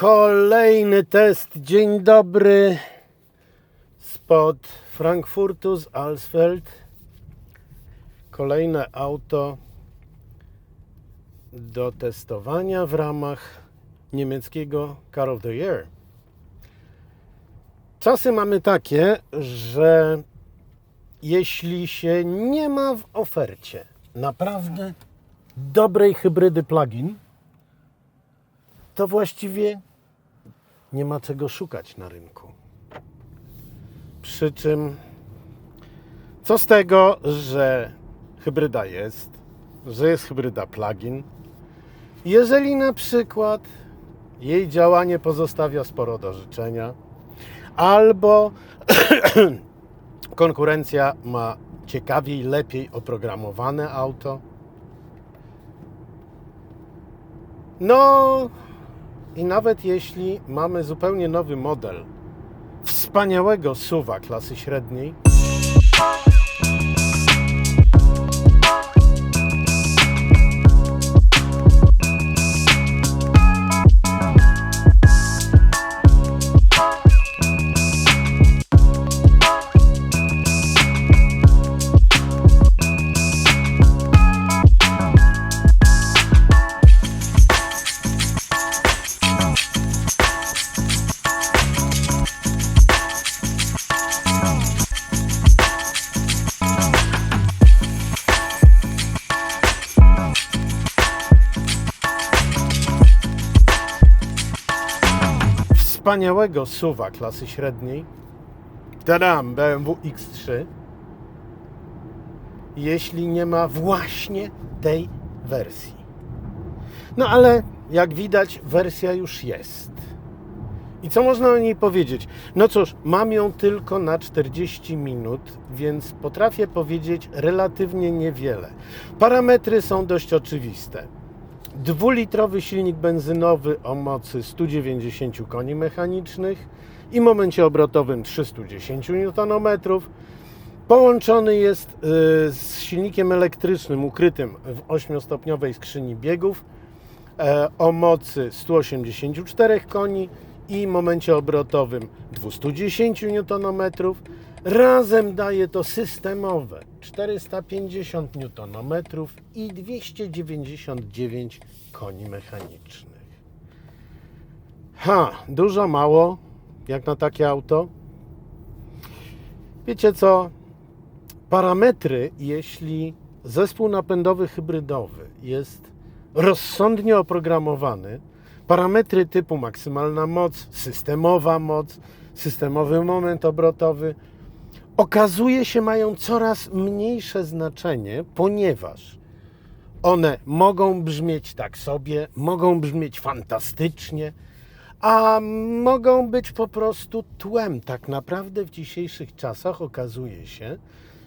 Kolejny test. Dzień dobry. Spod Frankfurtu z Alsfeld. Kolejne auto do testowania w ramach niemieckiego Car of the Year. Czasy mamy takie, że jeśli się nie ma w ofercie naprawdę dobrej hybrydy plug-in, to właściwie nie ma czego szukać na rynku. Przy czym, co z tego, że hybryda jest, że jest hybryda plug-in, jeżeli na przykład jej działanie pozostawia sporo do życzenia, albo konkurencja ma ciekawiej, lepiej oprogramowane auto. No i nawet jeśli mamy zupełnie nowy model wspaniałego suwa klasy średniej, wspaniałego suwa klasy średniej, tadam, BMW X3, jeśli nie ma właśnie tej wersji. No ale jak widać, wersja już jest. I co można o niej powiedzieć? No cóż, mam ją tylko na 40 minut, więc potrafię powiedzieć relatywnie niewiele. Parametry są dość oczywiste. Dwulitrowy silnik benzynowy o mocy 190 koni mechanicznych i momencie obrotowym 310 Nm. Połączony jest y, z silnikiem elektrycznym ukrytym w 8-stopniowej skrzyni biegów e, o mocy 184 koni i momencie obrotowym 210 Nm. Razem daje to systemowe 450 Nm i 299 koni mechanicznych. Ha, dużo, mało, jak na takie auto. Wiecie co? Parametry, jeśli zespół napędowy hybrydowy jest rozsądnie oprogramowany, parametry typu maksymalna moc, systemowa moc, systemowy moment obrotowy, okazuje się mają coraz mniejsze znaczenie, ponieważ one mogą brzmieć tak sobie, mogą brzmieć fantastycznie, a mogą być po prostu tłem. Tak naprawdę w dzisiejszych czasach okazuje się,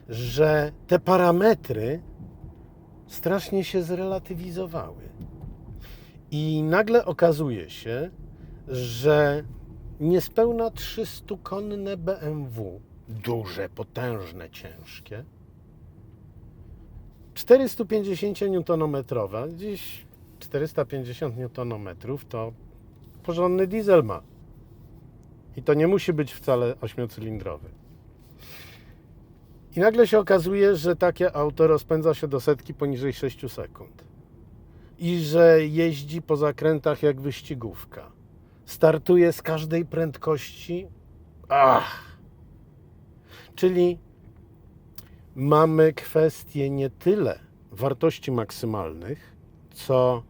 że te parametry strasznie się zrelatywizowały. I nagle okazuje się, że niespełna 300-konne BMW, duże, potężne, ciężkie, 450 Nm, dziś 450 Nm to porządny diesel ma. I to nie musi być wcale ośmiocylindrowy. I nagle się okazuje, że takie auto rozpędza się do setki poniżej 6 sekund. I że jeździ po zakrętach jak wyścigówka. Startuje z każdej prędkości. Ach! Czyli mamy kwestię nie tyle wartości maksymalnych, co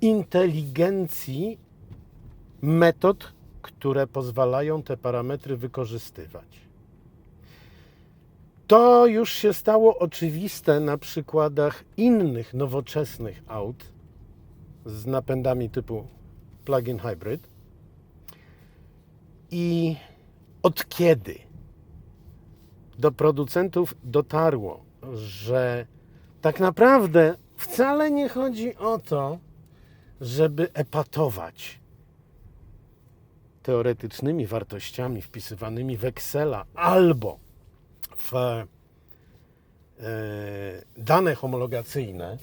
inteligencji metod, które pozwalają te parametry wykorzystywać. To już się stało oczywiste na przykładach innych nowoczesnych aut z napędami typu plug-in hybrid. I od kiedy do producentów dotarło, że tak naprawdę wcale nie chodzi o to, żeby epatować teoretycznymi wartościami wpisywanymi w Excela albo w e, dane homologacyjne,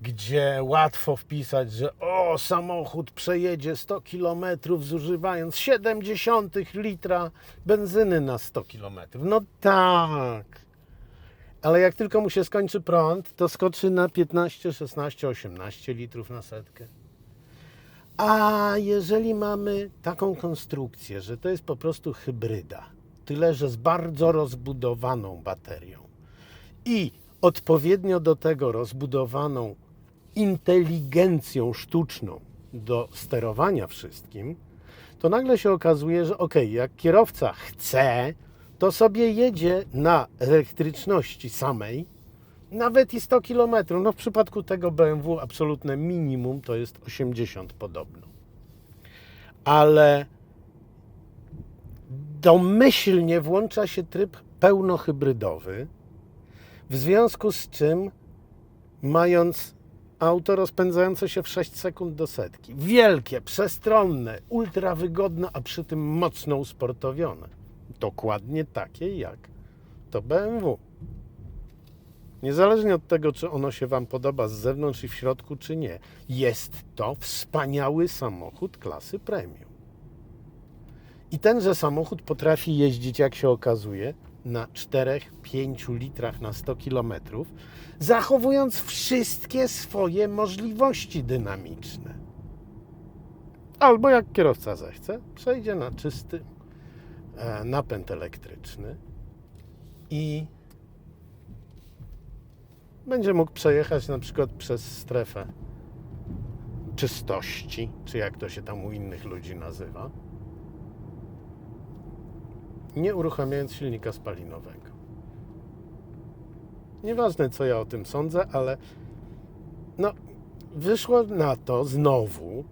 gdzie łatwo wpisać, że o, samochód przejedzie 100 km zużywając 0,7 litra benzyny na 100 km. No tak. Ale jak tylko mu się skończy prąd, to skoczy na 15, 16, 18 litrów na setkę. A jeżeli mamy taką konstrukcję, że to jest po prostu hybryda, tyle że z bardzo rozbudowaną baterią i odpowiednio do tego rozbudowaną inteligencją sztuczną do sterowania wszystkim, to nagle się okazuje, że ok, jak kierowca chce, to sobie jedzie na elektryczności samej, nawet i 100 km. No w przypadku tego BMW absolutne minimum to jest 80 podobno. Ale domyślnie włącza się tryb pełnohybrydowy, w związku z czym mając auto rozpędzające się w 6 sekund do setki, wielkie, przestronne, ultra wygodne, a przy tym mocno usportowione. Dokładnie takie jak to BMW. Niezależnie od tego, czy ono się Wam podoba z zewnątrz i w środku, czy nie, jest to wspaniały samochód klasy premium. I tenże samochód potrafi jeździć, jak się okazuje, na 4-5 litrach na 100 km, zachowując wszystkie swoje możliwości dynamiczne. Albo jak kierowca zechce, przejdzie na czysty e, napęd elektryczny i będzie mógł przejechać na przykład przez strefę czystości, czy jak to się tam u innych ludzi nazywa, nie uruchamiając silnika spalinowego. Nieważne, co ja o tym sądzę, ale no, wyszło na to znowu,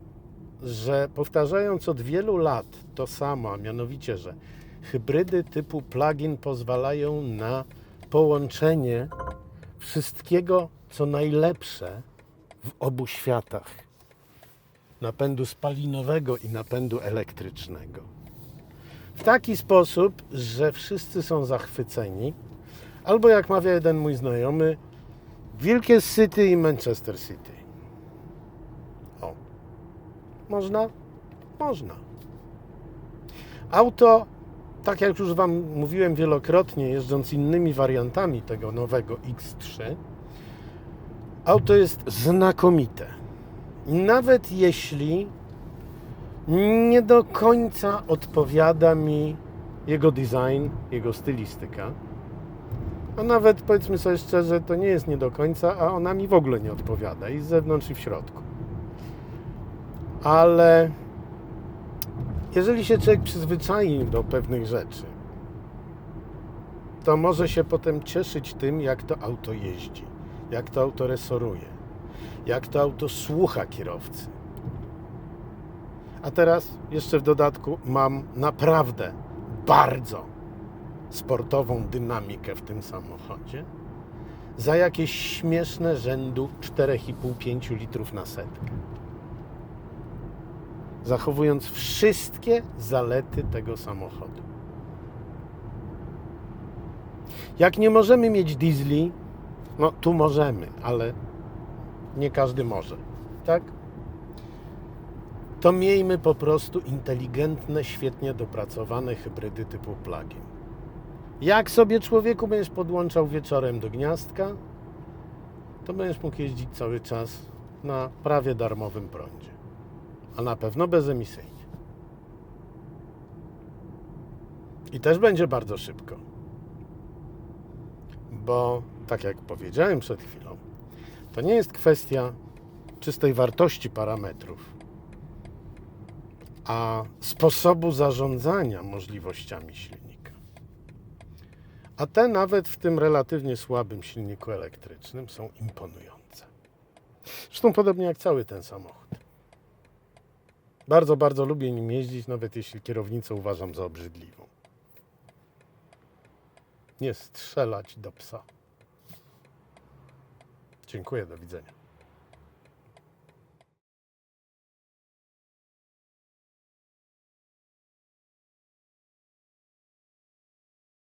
że powtarzając od wielu lat to samo, a mianowicie, że hybrydy typu plug-in pozwalają na połączenie wszystkiego, co najlepsze w obu światach napędu spalinowego i napędu elektrycznego. W taki sposób, że wszyscy są zachwyceni, albo jak mawia jeden mój znajomy, Wielkie City i Manchester City. O. Można? Można. Auto, tak jak już Wam mówiłem wielokrotnie, jeżdżąc innymi wariantami tego nowego X3, auto jest znakomite. Nawet jeśli nie do końca odpowiada mi jego design, jego stylistyka, a nawet powiedzmy sobie szczerze, to nie jest nie do końca, a ona mi w ogóle nie odpowiada i z zewnątrz i w środku. Ale jeżeli się człowiek przyzwyczai do pewnych rzeczy, to może się potem cieszyć tym, jak to auto jeździ, jak to auto resoruje, jak to auto słucha kierowcy. A teraz jeszcze w dodatku mam naprawdę bardzo sportową dynamikę w tym samochodzie za jakieś śmieszne rzędu 4,5-5 litrów na setkę. Zachowując wszystkie zalety tego samochodu. Jak nie możemy mieć diesli, no tu możemy, ale nie każdy może, tak? To miejmy po prostu inteligentne, świetnie dopracowane hybrydy typu plug-in. Jak sobie człowieku będziesz podłączał wieczorem do gniazdka, to będziesz mógł jeździć cały czas na prawie darmowym prądzie. A na pewno bezemisyjnie. I też będzie bardzo szybko. Bo, tak jak powiedziałem przed chwilą, to nie jest kwestia czystej wartości parametrów, a sposobu zarządzania możliwościami silnika. A te nawet w tym relatywnie słabym silniku elektrycznym są imponujące. Zresztą podobnie jak cały ten samochód. Bardzo, bardzo lubię nim jeździć, nawet jeśli kierownicę uważam za obrzydliwą. Nie strzelać do psa. Dziękuję, do widzenia.